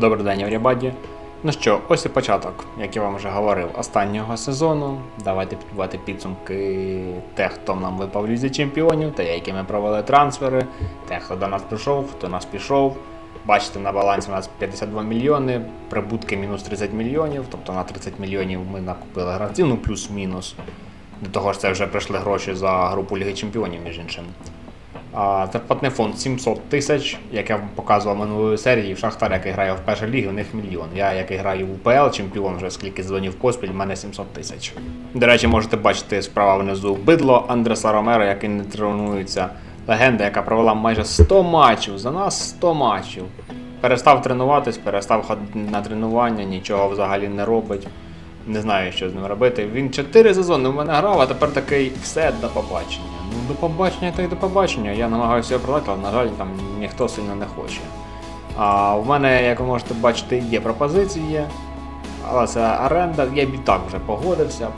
Добрий день, everybody. Ну що, ось і початок, як я вам вже говорив, останнього сезону. Давайте підбивати підсумки тих, хто нам випав лізі чемпіонів, та які ми провели трансфери, тих, хто до нас прийшов, хто нас пішов. Бачите, на балансі у нас 52 мільйони, прибутки мінус 30 мільйонів, тобто на 30 мільйонів ми накупили гравців, ну плюс-мінус. До того ж, це вже прийшли гроші за групу Ліги Чемпіонів, між іншим. Зарплатний фонд 700 тисяч, як я вам показував минулої серії, в Шахтар, який грає в першій лігі, у них мільйон. Я, який граю в УПЛ, чемпіон вже скільки дзвонів поспіль, в мене 700 тисяч. До речі, можете бачити справа внизу бидло Андреса Ромера, який не тренується. Легенда, яка провела майже 100 матчів, за нас 100 матчів. Перестав тренуватись, перестав ходити на тренування, нічого взагалі не робить. Не знаю, що з ним робити. Він 4 сезони в мене грав, а тепер такий все до побачення. Ну, до побачення та й до побачення. Я намагаюся його продати, але, на жаль, там ніхто сильно не хоче. А в мене, як ви можете бачити, є пропозиції, але це оренда, я б і так вже погодився.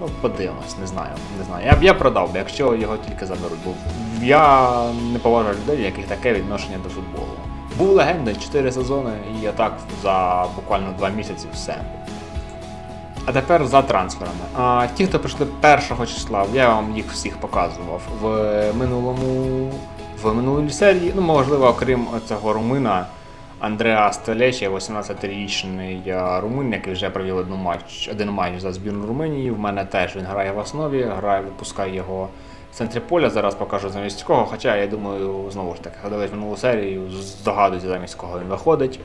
Ну, подивимось, не знаю. Не знаю. Я б я продав би, якщо його тільки заберуть. Бо я не поважаю людей, яких таке відношення до футболу. Був легендою 4 сезони, і я так за буквально 2 місяці все. А тепер за трансферами. А, ті, хто прийшли першого числа, я вам їх всіх показував в минулому в минулій серії. Ну, можливо, окрім цього румина Андреа Стелечі, 18-річний а, румин, який вже провів одну матч, один матч за збірну Румунії. В мене теж він грає в основі, грає, випускає його в центрі поля. Зараз покажу замість кого. Хоча я думаю, знову ж таки, дивись минулу серію, здогадуюся замість кого він виходить.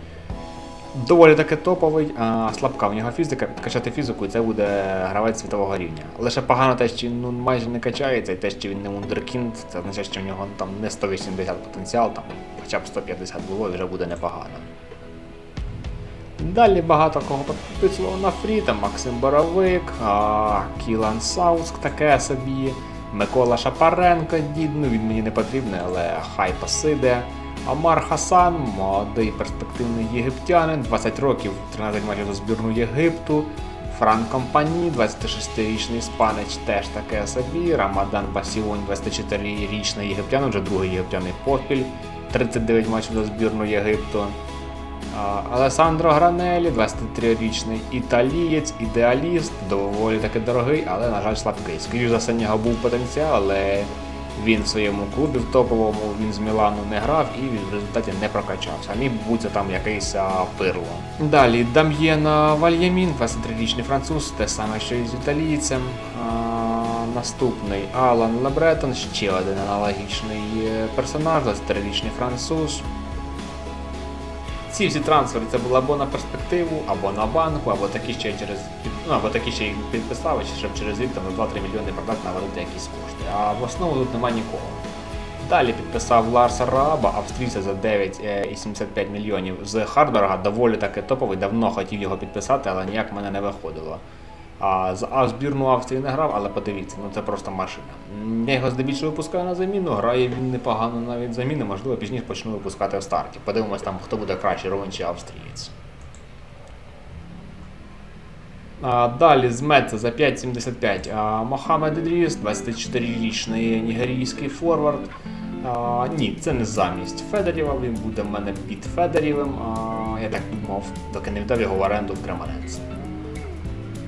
Доволі таки топовий, а слабка в нього фізика, підкачати фізику, і це буде гравець світового рівня. Лише погано те, що ну, майже не качається, і те, що він не вундеркінд, це означає, що в нього там не 180 потенціал, там хоча б 150 було і вже буде непогано. Далі багато кого підписував на фрі, там Максим Боровик, а, Кілан Сауск таке собі, Микола Шапаренко, дід, ну він мені не потрібний, але хай посиде. Амар Хасан, молодий перспективний єгиптянин, 20 років, 13 матчів за збірну Єгипту. Фран Компані, 26-річний іспанець, теж таке собі. Рамадан Басіонь, 24-річний єгиптянин, вже другий єгиптяний поспіль, 39 матчів за збірну Єгипту. Алесандро Гранелі, 23-річний італієць, ідеаліст, доволі таки дорогий, але, на жаль, слабкий. Скоріше за все, був потенціал, але він в своєму клубі в топовому, він з Мілану не грав і в результаті не прокачався. Міг бути там якийсь пирло. Далі Дам'єна Вальямін, 23-річний француз, те саме, що і з італійцем. Наступний Алан Лебретон, ще один аналогічний е, персонаж, 23-річний француз. Ці всі трансфери це було або на перспективу, або на банку, або такі ще через ну, або такі ще й підписали, щоб через рік там 2-3 мільйони продати навалити якісь кошти. А в основному тут нема нікого. Далі підписав Ларса Раба, австрійця за 9,75 мільйонів з Хардберга, доволі таки топовий, давно хотів його підписати, але ніяк в мене не виходило. А з а збірну Австрії не грав, але подивіться, ну це просто машина. Я його здебільшого випускаю на заміну, грає він непогано навіть заміни, можливо, пізніше почну випускати в старті. Подивимось там, хто буде краще, Ровен чи австрієць. А, далі з Меца за 5,75 а, Мохамед Ідріс, 24-річний нігерійський форвард. Ні, це не замість Федорєва, він буде в мене під Федорєвим. А, я так думав, доки не віддав його в оренду в Креманець.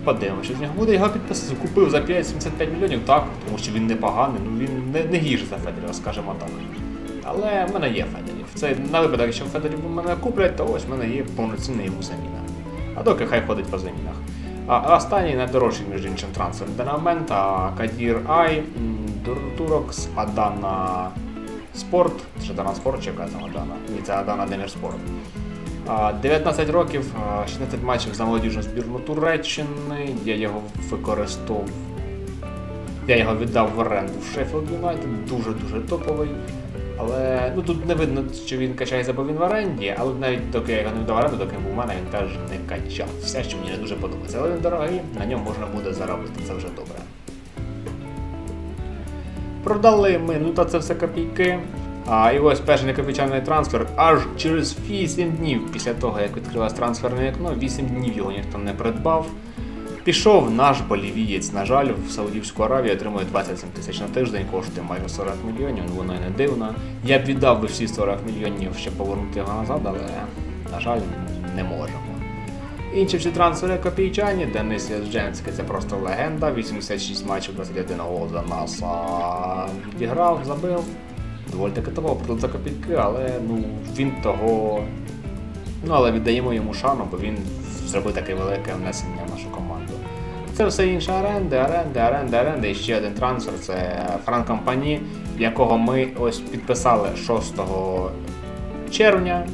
Подивимося, що з нього буде його підписати. Купив за 5,75 мільйонів, так, тому що він непоганий, ну він не, не гірше за Федорєва, скажімо так. Але в мене є Федорів. Це на випадок, якщо Федорів у мене куплять, то ось в мене є повноцінна йому заміна. А доки хай ходить по замінах. Останній найдорожчий, між іншим, трансфер на а, Кадір Ай, Турокс, Адана Спорт. Ж Адана Спорт чи яка там Адана? Ні, це Адана Демір Спорт. 19 років, 16 матчів за молодіжну збірну Туреччини. Я його використовував. Я його віддав в оренду в Шеффілд Юнайтед, дуже-дуже топовий. Але ну тут не видно, що він качається, бо він в оренді, але навіть доки я його не віддав в оренду, доки був у мене, він теж не качав. Все, що мені не дуже подобається. Але він дорогий, на ньому можна буде заробити, це вже добре. Продали ми, ну та це все копійки. А і ось перший некопічаний трансфер аж через 8 днів після того, як відкрилось трансферне вікно, 8 днів його ніхто не придбав. Пішов наш болівієць, на жаль, в Саудівську Аравію отримує 27 тисяч на тиждень, коштує майже 40 мільйонів, ну воно і не дивно. Я б віддав би всі 40 мільйонів, щоб повернути його назад, але на жаль, не можемо. Інші всі трансфери копійчані, Денис Яздженський це просто легенда, 86 матчів, 21 гол за нас а, відіграв, забив. Доволі таки того, продав за копійки, але ну, він того. Ну, але віддаємо йому шану, бо він зробив таке велике внесення в нашу команду. Це все інше оренди, оренди, оренди, оренди. І ще один трансфер це Франк Компані, якого ми ось підписали 6 червня,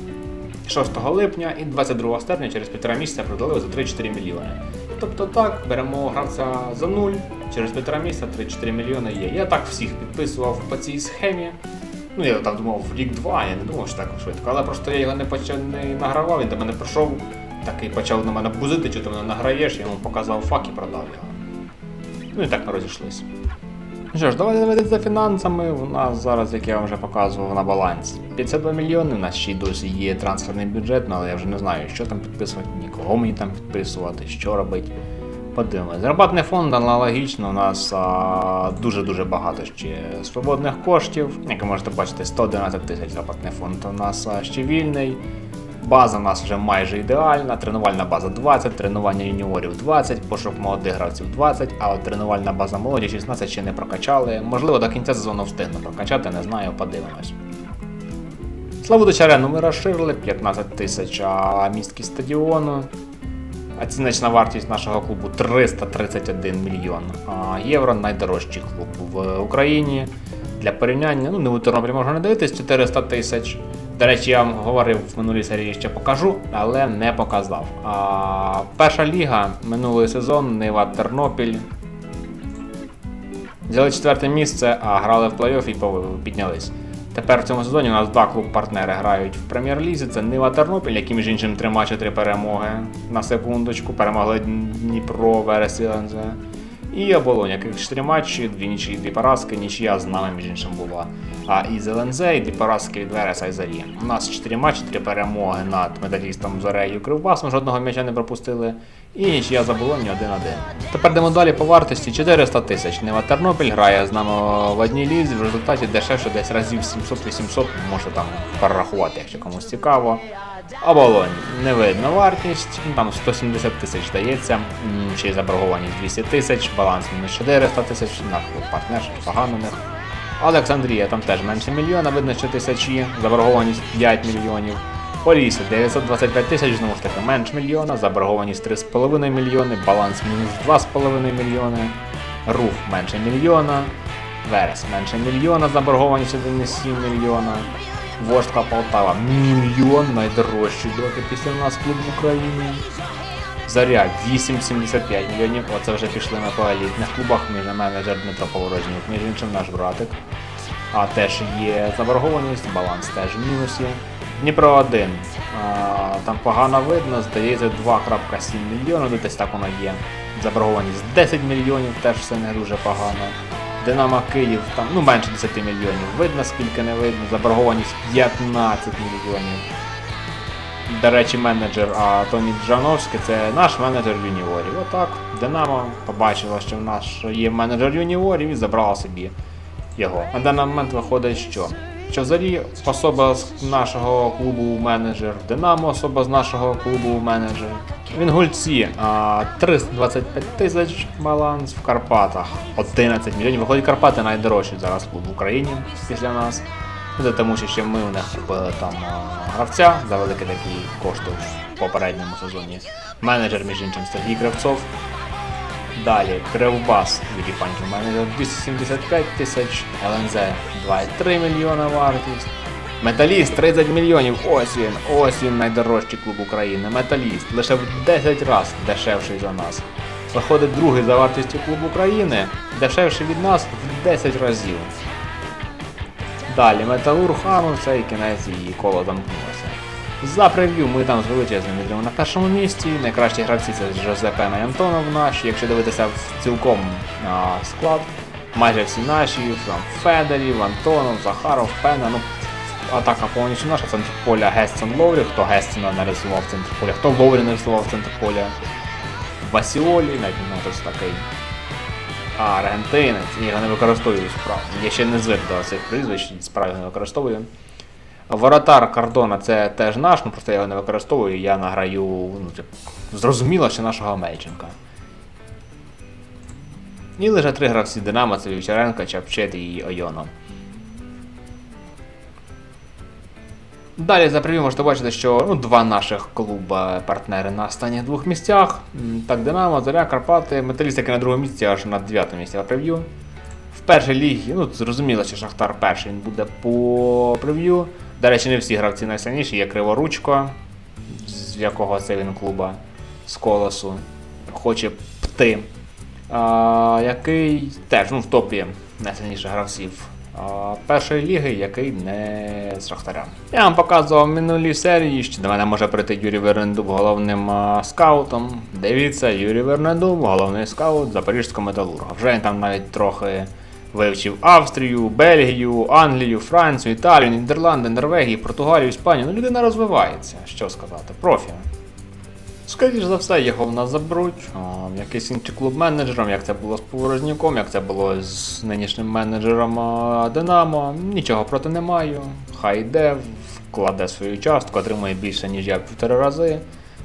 6 липня і 22 серпня через півтора місяця продали за 3-4 мільйони. Тобто так, беремо гравця за нуль, через півтора місяця 3-4 мільйони є. Я так всіх підписував по цій схемі. Ну, я там думав рік-два, я не думав, що так швидко. Але просто я його не почав не награвав, він до мене прийшов, такий почав на мене бузити, що ти мене награєш, я йому показав фак і продав його. Ну і так ми розійшлися. Ну що ж, давайте дивитися за фінансами. У нас зараз, як я вам вже показував, на балансі 52 мільйони. У нас ще й досі є трансферний бюджет, ну, але я вже не знаю, що там підписувати, нікого мені там підписувати, що робити. Подивимось. Зарплатний фонд аналогічно, у нас дуже-дуже багато ще свободних коштів. Як ви можете бачити, 111 тисяч зарплатний фонд у нас а, ще вільний. База у нас вже майже ідеальна, тренувальна база 20, тренування юніорів 20, пошук молодих гравців 20, а тренувальна база молоді 16 ще не прокачали. Можливо, до кінця сезону встигну прокачати, не знаю, подивимось. Славутич арену ми розширили 15 тисяч місткість стадіону. Оціночна вартість нашого клубу 331 мільйон євро. Найдорожчий клуб в Україні. Для порівняння, ну не у Тернополі можна не дивитись, 400 тисяч. До речі, я вам говорив в минулій серії ще покажу, але не показав. А, перша ліга минулий сезон Нива Тернопіль. Взяли четверте місце, а грали в плей-офф і піднялись. Тепер в цьому сезоні у нас два клуб-партнери грають в прем'єр-лізі. Це Нива Тернопіль, які між іншим три матчі, три перемоги на секундочку. Перемогли Дніпро, Верес ЛНЗ. І Оболонь, яких чотири матчі, дві нічиї, дві поразки, нічия з нами, між іншим була. А із ЛНЗ і дві від Вереса і Зарі. У нас чотири матчі, три перемоги над медалістом Зорею Кривбасом, жодного м'яча не пропустили. І нічия з Оболонь 1-1. Тепер йдемо далі по вартості 400 тисяч. Нива Тернопіль грає з нами в одній лізі, в результаті дешевше десь разів 700-800, можете там перерахувати, якщо комусь цікаво. Оболонь, не видно вартість, там 170 тисяч дається, ще й заборгованість 200 тисяч, баланс мінус 400 тисяч, наш партнер, погано у. Олександрія там теж менше мільйона, видно, що тисячі, заборгованість 5 мільйонів. Полісся 925 тисяч, знову ж таки, менш мільйона, заборгованість 3,5 мільйони, баланс мінус 2,5 мільйони, рух менше мільйона, Верес менше мільйона, заборгованість 1,7 мільйона. Вождка Полтава мільйон найдорожчий доки після нас клуб в Україні. Заря 8,75 мільйонів. Оце вже пішли ми по елітних клубах. Між менеджер Дмитро Поворожнюк, між іншим наш братик. А теж є заборгованість, баланс теж в мінусі. Дніпро 1. А, там погано видно, здається 2,7 мільйона, ну, десь так воно є. Заборгованість 10 мільйонів, теж все не дуже погано. Динамо Київ там ну менше 10 мільйонів. Видно, скільки не видно. Заборгованість 15 мільйонів. До речі, менеджер а Тоні Джановський це наш менеджер юніорів. Отак, Динамо побачила, що в нас є менеджер юніорів і забрала собі його. На даний момент виходить, що? Що взагалі особа з нашого клубу менеджер, Динамо особа з нашого клубу менеджер. В Інгульці а, 325 тисяч баланс в Карпатах 11 мільйонів. Виходить, Карпати найдорожчий зараз клуб в Україні після нас. Це тому, що ще ми у них купили там гравця за великі такі кошти в попередньому сезоні. Менеджер, між іншим, Сергій Кривцов. Далі Кривбас Юрій Паньків, менеджер 275 тисяч, ЛНЗ 2,3 мільйона вартість. Металіст 30 мільйонів. Ось він, ось він найдорожчий клуб України. Металіст лише в 10 разів дешевший за нас. Виходить другий за вартістю клуб України, дешевший від нас в 10 разів. Далі Металург, а ну це і кінець і коло замкнулося. За прев'ю ми там з величезним відривом на першому місці. Найкращі гравці це Жозепена і Антонов наші. Якщо дивитися цілком а, склад, майже всі наші, там Федерів, Антонов, Захаров, Пена. Ну, атака повністю наша, центр поля Гестон Ловрі, хто Гестона нарисував в центр поля, хто Ловрі нарисував в центр поля. Васіолі, навіть це такий. А, аргентинець, я не використовую справді. Я ще не звик до цих прізвищ, справді не використовую. Воротар Кардона це теж наш, ну просто я його не використовую, я награю, ну, зрозуміло, що нашого Мельченка. І лише три гравці Динамо це Вівчаренко, Чапчет і Ойоно. Далі за прев'ю можете бачити, що ну, два наших клуба партнери на останніх двох місцях. Так, Динамо, Зоря, Карпати, Металіст, який на другому місці, аж на дев'ятому місці по прев'ю. В першій лігі, ну зрозуміло, що Шахтар перший він буде по прев'ю. До речі, не всі гравці найсильніші, є Криворучко, з якого це він клуба з колосу. Хоче пти. А, який теж ну, в топі найсильніших гравців першої ліги, який не з Шахтаря. Я вам показував в минулій серії, що до мене може прийти Юрій Вернедуб головним скаутом. Дивіться, Юрій Вернедуб, головний скаут Запорізького металурга. Вже він там навіть трохи вивчив Австрію, Бельгію, Англію, Францію, Італію, Нідерланди, Норвегію, Португалію, Іспанію. Ну, людина розвивається, що сказати, профі. Скоріше за все, його в нас заберуть. якийсь інший клуб менеджером, як це було з Поворожняком, як це було з нинішнім менеджером Динамо. Нічого проти не маю. Хай йде, вкладе свою частку, отримує більше, ніж я в півтори рази.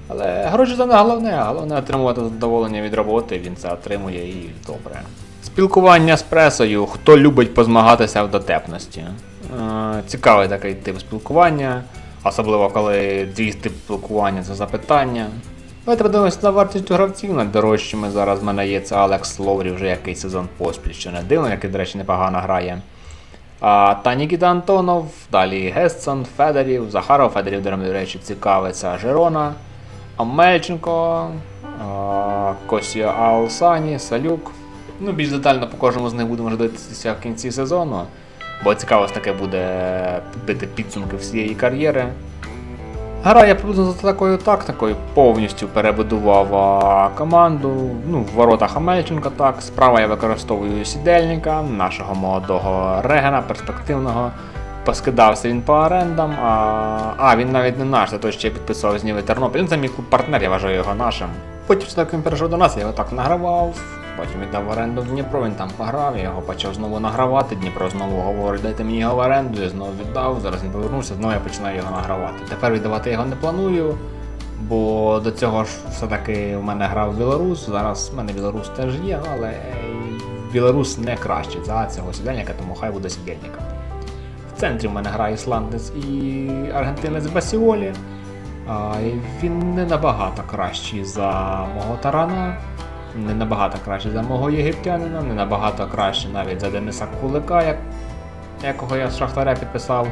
Але гроші це не головне, головне отримувати задоволення від роботи, він це отримує і добре. Спілкування з пресою, хто любить позмагатися в дотепності. Е, Цікавий такий тип спілкування, особливо коли дві тип спілкування це запитання. Подивимося на вартість гравців. Найдорожчими зараз в мене є це Алекс Ловрі вже який сезон поспіль, що не дивно, який, до речі, непогано грає. А, та Нікіта Антонов, далі Гессон, Федорів, Захаров, Федорів, до речі, цікавиться Жерона, Амельченко, а, Косія Алсані, Салюк. Ну, більш детально по кожному з них будемо вже дивитися в кінці сезону, бо цікаво таке буде підбити підсумки всієї кар'єри. Грає приблизно за такою тактикою, повністю перебудував команду. Ну, в воротах Амельченка так. Справа я використовую сідельника, нашого молодого Регена, перспективного. Поскидався він по орендам. А, а він навіть не наш, це той, що я підписував з Ніви Тернопіль. Він це мій партнер, я вважаю його нашим. Потім так він перейшов до нас, я його так награвав. Потім віддав в оренду в Дніпро, він там пограв, я його почав знову награвати. Дніпро знову говорить, дайте мені його в оренду, я знову віддав, зараз він повернувся, знову я починаю його награвати. Тепер віддавати його не планую, бо до цього ж все-таки в мене грав білорус. Зараз в мене білорус теж є, але білорус не кращий за цього сідельника, тому хай буде сідельником. В центрі в мене грає ісландець і аргентинець Басіолі. Він не набагато кращий за мого тарана, не набагато кращий за мого єгиптянина, не набагато кращий навіть за Дениса Кулика, як, якого я з Шахтаря підписав.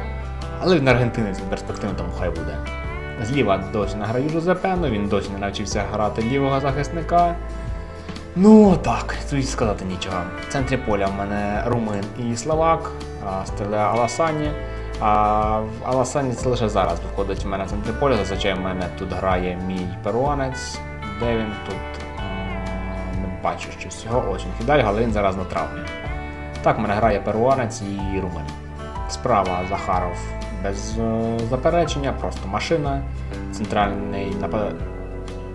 Але він аргентинець він перспективний, тому хай буде. Зліва досі не граю Жозепену, він досі не навчився грати лівого захисника. Ну так, тут сказати нічого. В центрі поля в мене румин і словак, стріляє Аласані. А в Аласані це лише зараз виходить в мене в центрі поля. Зазвичай в мене тут грає мій перуанець. Де він тут? Бачу щось його. Ось він Хідаль, він зараз на травмі. Так, мене грає перуанець і румин. Справа Захаров без е, заперечення, просто машина. Центральний напад...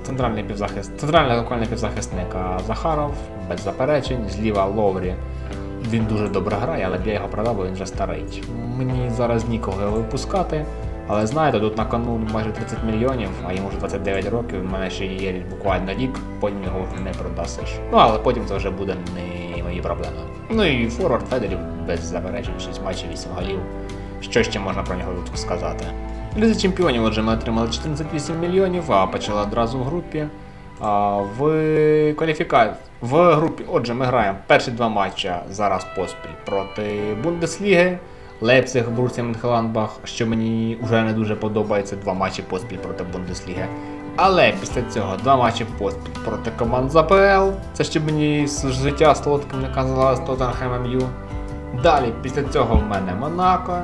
Центральний півзахист, центральний локальний півзахисник Захаров, без заперечень, зліва Ловрі. Він дуже добре грає, але я його продав, бо він вже старий. Мені зараз нікого випускати. Але знаєте, тут на кону майже 30 мільйонів, а йому вже 29 років, в мене ще є буквально рік, потім його вже не продасиш. Ну але потім це вже буде не мої проблеми. Ну і форвард Федерів без заперечень, 6 матчів, 8 голів. Що ще можна про нього тут сказати? Лізі чемпіонів, отже, ми отримали 14,8 мільйонів, а почали одразу в групі. А, в кваліфікації. В групі, отже, ми граємо перші два матчі зараз поспіль проти Бундесліги, Лейпциг, Борусія Менхеленбах, що мені вже не дуже подобається, два матчі поспіль проти Бундесліги. Але після цього два матчі поспіль проти команд з АПЛ. Це ще мені з життя солодким не казала з Тоттенхемом Ю. Далі, після цього в мене Монако.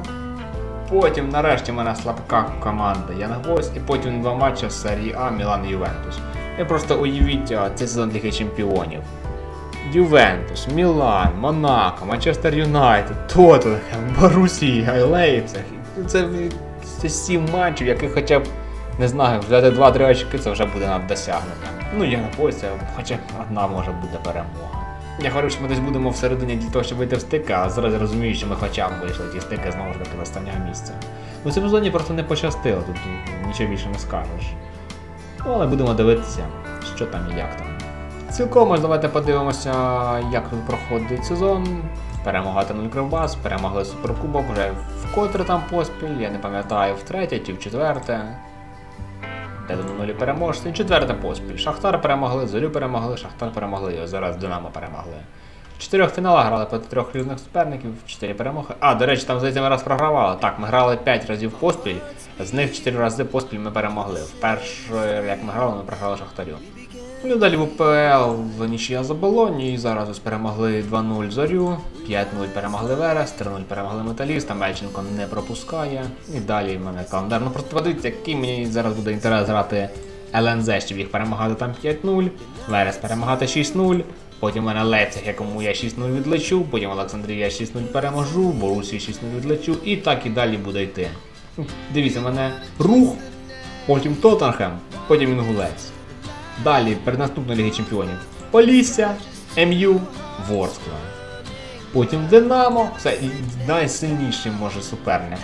Потім, нарешті, в мене слабка команда Янгось, і потім два матчі з серії А Мілан і Ювентус. Ви просто уявіть цей сезон Ліги Чемпіонів. Ювентус, Мілан, Монако, Манчестер Юнайтед, Тоттенхем, Борусія, Лейпциг. Це, це сім матчів, яких хоча б, не знаю, взяти 2-3 очки, це вже буде над досягненням. Ну, я це хоча б одна може буде перемога. Я говорив, що ми десь будемо всередині для того, щоб вийти в стики, а зараз розумію, що ми хоча б вийшли ті стики знову ж таки до останнього місця. Ну цьому зоні просто не пощастило, тут нічого більше не скажеш. Ну, але будемо дивитися, що там і як там. Цілком ось давайте подивимося, як тут проходить сезон. Перемога Терноль Кривбас, перемогли Суперкубок вже вкотре там поспіль, я не пам'ятаю, втретє чи в четверте. Де до нулі переможці, четверте поспіль. Шахтар перемогли, Зорю перемогли, Шахтар перемогли, і зараз Динамо перемогли. В чотирьох фіналах грали проти трьох різних суперників, чотири перемоги. А, до речі, там здається, ми раз програвали. Так, ми грали 5 разів поспіль, з них 4 рази поспіль ми перемогли. Вперше, як ми грали, ми програли Шахтарю. Ну, далі в УПЛ нічия за Болоні, і зараз перемогли 2-0 Зорю, 5-0 перемогли Верес, 3-0 перемогли Металіст, Мельченко не пропускає. І далі в мене календар. Просто подивіться, який мені зараз буде інтерес грати ЛНЗ, щоб їх перемагати там 5-0, Верес перемагати 6-0. Потім в мене Лейпциг, якому я 6-0 відлечу, потім Олександрія 6-0 переможу, Борусі 6-0 відлечу, і так і далі буде йти. Дивіться, в мене рух, потім Тоттенхем, потім Інгулець. Далі, перед наступною Ліги Чемпіонів. Полісся, МЮ, Ворскла. Потім Динамо, це найсильніший може суперник.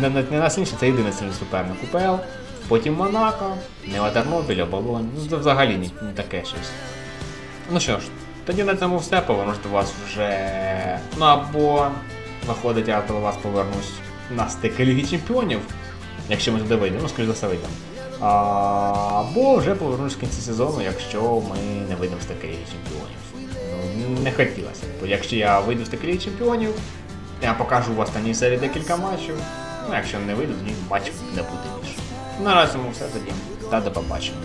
Не, найсильніший, це єдиний сильний суперник УПЛ. Потім Монако, Нева Тернопіль, Оболонь. Ну це взагалі не, таке щось. Ну що ж, тоді на цьому все. Повернусь до вас вже. Ну або виходить, я до вас повернусь на стики Ліги Чемпіонів. Якщо ми туди вийдемо, ну скоріш за все вийдемо. Або вже повернусь в кінці сезону, якщо ми не вийдемо з таких Чемпіонів. Ну, не хотілося. Бо якщо я вийду з таких Чемпіонів, я покажу в останній серії декілька матчів. Ну, якщо не вийду, тоді матчів не буде більше. Наразі ми все тоді. Та до побачення.